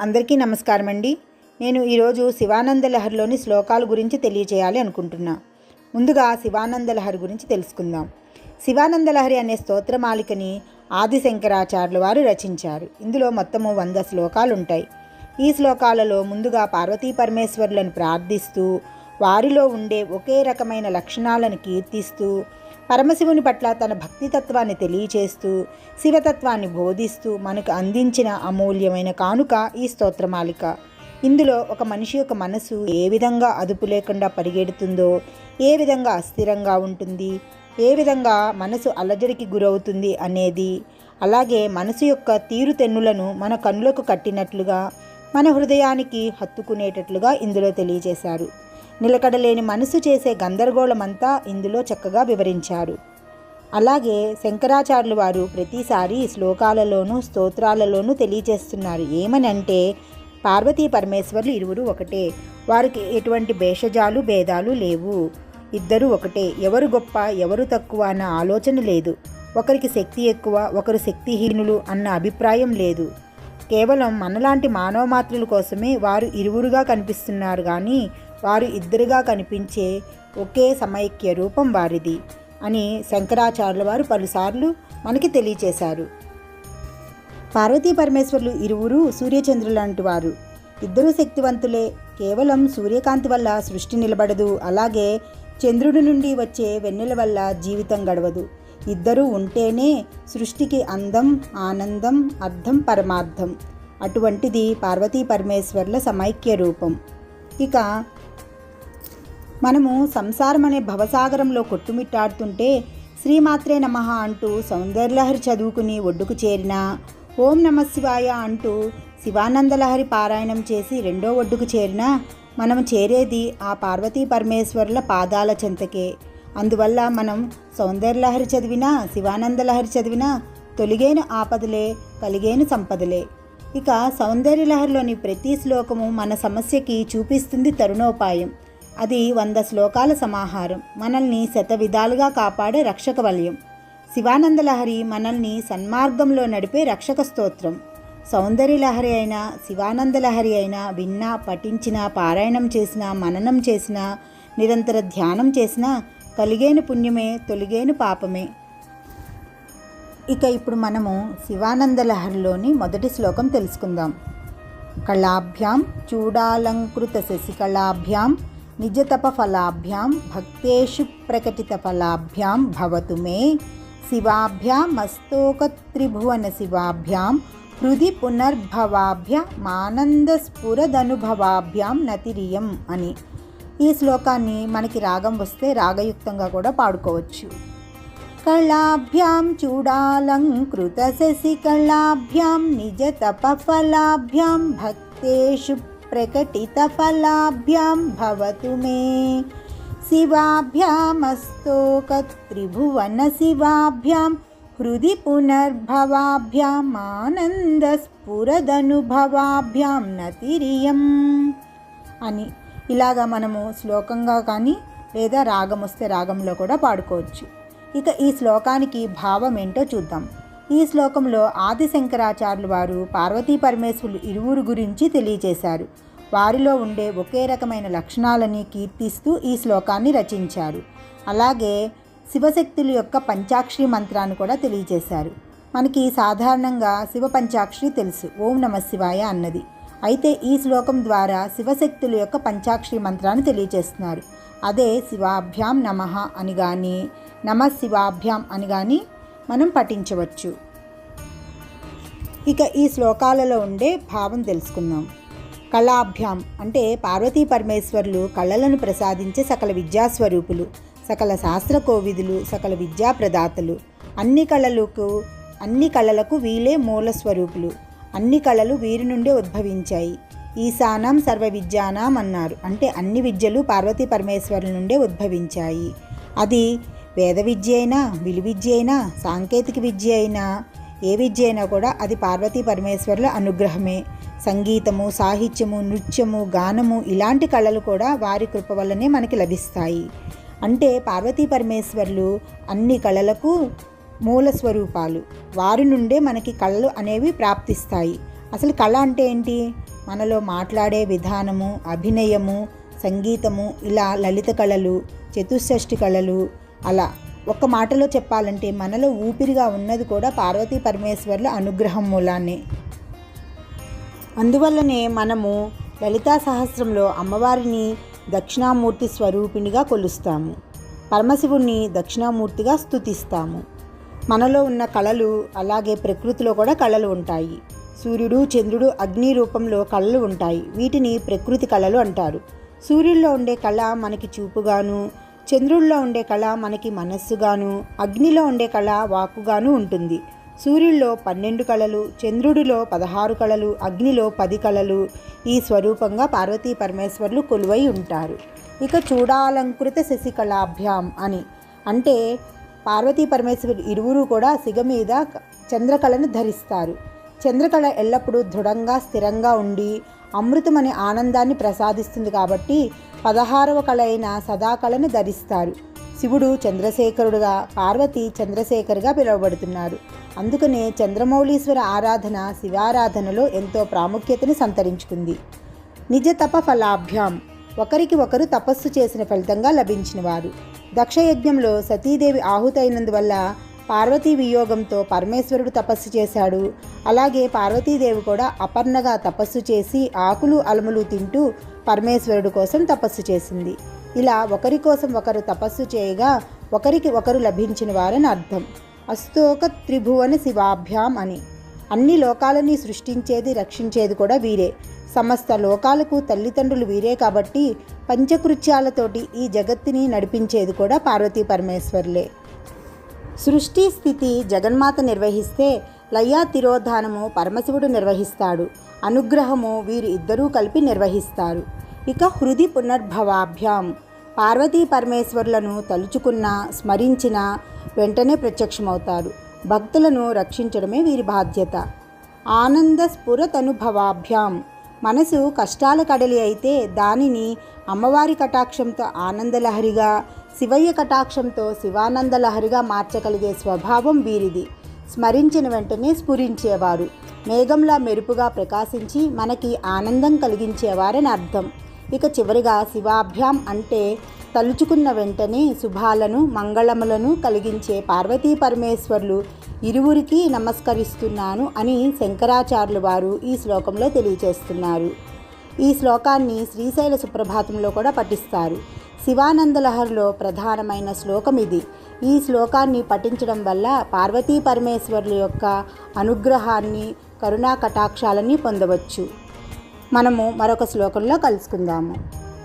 అందరికీ నమస్కారం అండి నేను ఈరోజు శివానంద లహరిలోని శ్లోకాల గురించి తెలియజేయాలి అనుకుంటున్నా. ముందుగా శివానంద లహరి గురించి తెలుసుకుందాం. శివానంద లహరి అనే స్తోత్రమాలికని ఆది శంకరాచార్యుల వారు రచించారు. ఇందులో మొత్తము వంద శ్లోకాలు ఉంటాయి ఈ శ్లోకాలలో ముందుగా పార్వతీ పరమేశ్వరులను ప్రార్థిస్తూ వారిలో ఉండే ఒకే రకమైన లక్షణాలను కీర్తిస్తూ పరమశివుని పట్ల తన భక్తితత్వాన్ని తెలియచేస్తూ శివతత్వాన్ని బోధిస్తూ మనకు అందించిన అమూల్యమైన కానుక ఈ స్తోత్రమాలిక ఇందులో ఒక మనిషి యొక్క మనసు ఏ విధంగా అదుపు లేకుండా పరిగెడుతుందో ఏ విధంగా అస్థిరంగా ఉంటుంది ఏ విధంగా మనసు అలజడికి గురవుతుంది అనేది అలాగే మనసు యొక్క తీరుతెన్నులను మన కన్నులకు కట్టినట్లుగా మన హృదయానికి హత్తుకునేటట్లుగా ఇందులో తెలియజేశారు. నిలకడలేని మనసు చేసే గందరగోళమంతా ఇందులో చక్కగా వివరించారు అలాగే శంకరాచార్యులు వారు ప్రతిసారి శ్లోకాలలోనూ స్తోత్రాలలోనూ తెలియజేస్తున్నారు. ఏమనంటే పార్వతీ పరమేశ్వర్లు ఇరువురు ఒకటే. వారికి ఎటువంటి భేషజాలు భేదాలు లేవు. ఇద్దరు ఒకటే. ఎవరు గొప్ప ఎవరు తక్కువ అన్న ఆలోచన లేదు. ఒకరికి శక్తి ఎక్కువ ఒకరు శక్తిహీనులు అన్న అభిప్రాయం లేదు. కేవలం మనలాంటి మానవ మాత్రుల కోసమే వారు ఇరువురుగా కనిపిస్తున్నారు కానీ వారు ఇద్దరుగా కనిపించే ఒకే సమైక్య రూపం వారిది అని శంకరాచార్యుల వారు పలుసార్లు మనకి తెలియచేశారు. పార్వతీ పరమేశ్వర్లు ఇరువురు సూర్యచంద్రులంటి వారు. ఇద్దరు శక్తివంతులే. కేవలం సూర్యకాంతి వల్ల సృష్టి నిలబడదు. అలాగే చంద్రుడి నుండి వచ్చే వెన్నెల వల్ల జీవితం గడవదు. ఇద్దరూ ఉంటేనే సృష్టికి అందం ఆనందం అర్థం పరమార్థం. అటువంటిది పార్వతీ పరమేశ్వర్ల సమైక్య రూపం. ఇక మనము సంసారం అనే భవసాగరంలో కొట్టుమిట్టాడుతుంటే శ్రీమాత్రే నమ అంటూ సౌందర్యలహరి చదువుకుని ఒడ్డుకు చేరిన ఓం నమ శివాయ అంటూ శివానందలహరి పారాయణం చేసి రెండో ఒడ్డుకు చేరినా మనం చేరేది ఆ పార్వతీ పరమేశ్వరుల పాదాల చెంతకే. అందువల్ల మనం సౌందర్యలహరి చదివినా శివానందలహరి చదివినా తొలిగేను ఆపదలే కలిగేను సంపదలే. ఇక సౌందర్యలహరిలోని ప్రతి శ్లోకము మన సమస్యకి చూపిస్తుంది తరుణోపాయం. అది వంద శ్లోకాల సమాహారం. మనల్ని శత విధాలుగా కాపాడే రక్షక వలయం. శివానందలహరి మనల్ని సన్మార్గంలో నడిపే రక్షక స్తోత్రం. సౌందర్యలహరి అయినా శివానందలహరి అయినా విన్నా పఠించిన పారాయణం చేసినా మననం చేసినా నిరంతర ధ్యానం చేసినా కలిగేను పుణ్యమే తొలిగేను పాపమే. ఇక ఇప్పుడు మనము శివానందలహరిలోని మొదటి శ్లోకం తెలుసుకుందాం. కళాభ్యాం చూడాలంకృత శశికళాభ్యాం నిజతపఫలాభ్యాం భక్తేషు ప్రకటితఫలాభ్యాం భవతు మే శివాభ్యాం మస్తోకత్రిభువన శివాభ్యాం హృది పునర్భవాభ్య మానందస్ఫురదనుభవాభ్యాం నతిరియం అని। ఈ శ్లోకాన్ని మనకి రాగం వస్తే రాగయుక్తంగా కూడా పాడుకోవచ్చు. కళాభ్యాం చూడాలంకృత శశికళాభ్యాం నిజ తపఫలాభ్యాం భక్తేషు प्रकटितफलाभ्यां भवतु मे। शिवाभ्यामस्तोकत्रिभुवनशिवाभ्यां శివాభ్యాం హృది పునర్భవాభ్యాం నతిరియం అని ఇలాగా మనము శ్లోకంగా కానీ లేదా రాగం వస్తే రాగంలో కూడా పాడుకోవచ్చు. ఇక ఈ శ్లోకానికి భావం ఏంటో చూద్దాం. ఈ శ్లోకంలో ఆది శంకరాచార్యులు వారు పార్వతీ పరమేశ్వరులు ఇరువురు గురించి తెలియజేశారు. వారిలో ఉండే ఒకే రకమైన లక్షణాలని కీర్తిస్తూ ఈ శ్లోకాన్ని రచించారు. అలాగే శివశక్తుల యొక్క పంచాక్షరి మంత్రాన్ని కూడా తెలియజేశారు. మనకి సాధారణంగా శివ పంచాక్షరి తెలుసు. ఓం నమ శివాయ అన్నది. అయితే ఈ శ్లోకం ద్వారా శివశక్తుల యొక్క పంచాక్షరి మంత్రాన్ని తెలియజేస్తున్నారు. అదే శివాభ్యాం నమ అని కానీ నమ శివాభ్యాం అని కానీ మనం పఠించవచ్చు. ఇక ఈ శ్లోకాలలో ఉండే భావం తెలుసుకుందాం. కళాభ్యాం అంటే పార్వతీ పరమేశ్వర్లు కళలను ప్రసాదించే సకల విద్యాస్వరూపులు సకల శాస్త్ర కోవిదులు సకల విద్యా ప్రదాతలు అన్ని కళలకు అన్ని కళలకు వీలే మూల స్వరూపులు. అన్ని కళలు వీరి నుండే ఉద్భవించాయి. ఈశానం సర్వ విద్యానాం అన్నారు. అంటే అన్ని విద్యలు పార్వతీ పరమేశ్వరుల నుండే ఉద్భవించాయి. అది వేద విద్య అయినా విలు విద్య అయినా సాంకేతిక విద్య అయినా ఏ విద్య అయినా కూడా అది పార్వతీ పరమేశ్వరుల అనుగ్రహమే. సంగీతము సాహిత్యము నృత్యము గానము ఇలాంటి కళలు కూడా వారి కృప వల్లనే మనకి లభిస్తాయి. అంటే పార్వతీ పరమేశ్వర్లు అన్ని కళలకు మూల స్వరూపాలు. వారి నుండే మనకి కళలు అనేవి ప్రాప్తిస్తాయి. అసలు కళ అంటే ఏంటి? మనలో మాట్లాడే విధానము అభినయము సంగీతము ఇలా లలిత కళలు చతుషష్ఠి కళలు అలా ఒక్క మాటలో చెప్పాలంటే మనలో ఊపిరిగా ఉన్నది కూడా పార్వతీ పరమేశ్వర్ల అనుగ్రహం మూలానే అందువల్లనే మనము లలితా సహస్రంలో అమ్మవారిని దక్షిణామూర్తి స్వరూపిణిగా కొలుస్తాము. పరమశివుణ్ణి దక్షిణామూర్తిగా స్తుతిస్తాము. మనలో ఉన్న కళలు అలాగే ప్రకృతిలో కూడా కళలు ఉంటాయి. సూర్యుడు చంద్రుడు అగ్ని రూపంలో కళలు ఉంటాయి. వీటిని ప్రకృతి కళలు అంటారు. సూర్యుల్లో ఉండే కళ మనకి చూపుగాను చంద్రుల్లో ఉండే కళ మనకి మనస్సుగాను అగ్నిలో ఉండే కళ వాక్కుగాను ఉంటుంది. సూర్యుల్లో పన్నెండు కళలు చంద్రుడిలో పదహారు కళలు అగ్నిలో పది కళలు ఈ స్వరూపంగా పార్వతీ పరమేశ్వర్లు కొలువై ఉంటారు. ఇక చూడాలంకృత శశికళాభ్యాం అని. అంటే పార్వతీ పరమేశ్వరు ఇరువురు కూడా సిగ మీద చంద్రకళను ధరిస్తారు. చంద్రకళ ఎల్లప్పుడూ దృఢంగా స్థిరంగా ఉండి అమృతం అనే ఆనందాన్ని ప్రసాదిస్తుంది కాబట్టి పదహారవ కళ అయిన సదాకళను ధరిస్తారు. శివుడు చంద్రశేఖరుడుగా పార్వతి చంద్రశేఖర్గా పిలువబడుతున్నారు. అందుకనే చంద్రమౌళీశ్వర ఆరాధన శివారాధనలో ఎంతో ప్రాముఖ్యతను సంతరించుకుంది. నిజ తప ఫలాభ్యాం ఒకరికి ఒకరు తపస్సు చేసిన ఫలితంగా లభించిన వారు దక్షయజ్ఞంలో సతీదేవి ఆహుతైనందువల్ల పార్వతీ వియోగంతో పరమేశ్వరుడు తపస్సు చేశాడు. అలాగే పార్వతీదేవి కూడా అపర్ణగా తపస్సు చేసి ఆకులు అలములు తింటూ పరమేశ్వరుడు కోసం తపస్సు చేసింది. ఇలా ఒకరి కోసం ఒకరు తపస్సు చేయగా ఒకరికి ఒకరు లభించిన వారని అర్థం. అస్తోక త్రిభువన శివాభ్యాం అని. అన్ని లోకాలని సృష్టించేది రక్షించేది కూడా వీరే. సమస్త లోకాలకు తల్లిదండ్రులు వీరే కాబట్టి పంచకృత్యాలతోటి ఈ జగత్తుని నడిపించేది కూడా పార్వతీ పరమేశ్వర్లే. సృష్టి స్థితి జగన్మాత నిర్వహిస్తే లయ తిరోధానము పరమశివుడు నిర్వహిస్తాడు. అనుగ్రహము వీరు ఇద్దరూ కలిపి నిర్వహిస్తారు. ఇక హృది పునర్భవాభ్యాం. పార్వతీ పరమేశ్వరులను తలుచుకున్న స్మరించిన వెంటనే ప్రత్యక్షమవుతారు భక్తులను రక్షించడమే వీరి బాధ్యత. ఆనంద స్ఫురతనుభవాభ్యాం. మనసు కష్టాల కడలి అయితే దానిని అమ్మవారి కటాక్షంతో ఆనందలహరిగా శివయ్య కటాక్షంతో శివానందలహరిగా మార్చగలిగే స్వభావం వీరిది. స్మరించిన వెంటనే స్ఫురించేవారు. మేఘంలా మెరుపుగా ప్రకాశించి మనకి ఆనందం కలిగించేవారని అర్థం. ఇక చివరిగా శివాభ్యాం అంటే తలుచుకున్న వెంటనే శుభాలను మంగళములను కలిగించే పార్వతీ పరమేశ్వర్లు ఇరువురికి నమస్కరిస్తున్నాను అని శంకరాచార్యులు వారు ఈ శ్లోకంలో తెలియచేస్తున్నారు ఈ శ్లోకాన్ని శ్రీశైల సుప్రభాతంలో కూడా పఠిస్తారు. శివానందలహరిలో ప్రధానమైన శ్లోకం ఇది. ఈ శ్లోకాన్ని పఠించడం వల్ల పార్వతీ పరమేశ్వరుల యొక్క అనుగ్రహాన్ని కరుణా కటాక్షాలని పొందవచ్చు. మనము మరొక శ్లోకంలో కలుసుకుందాము.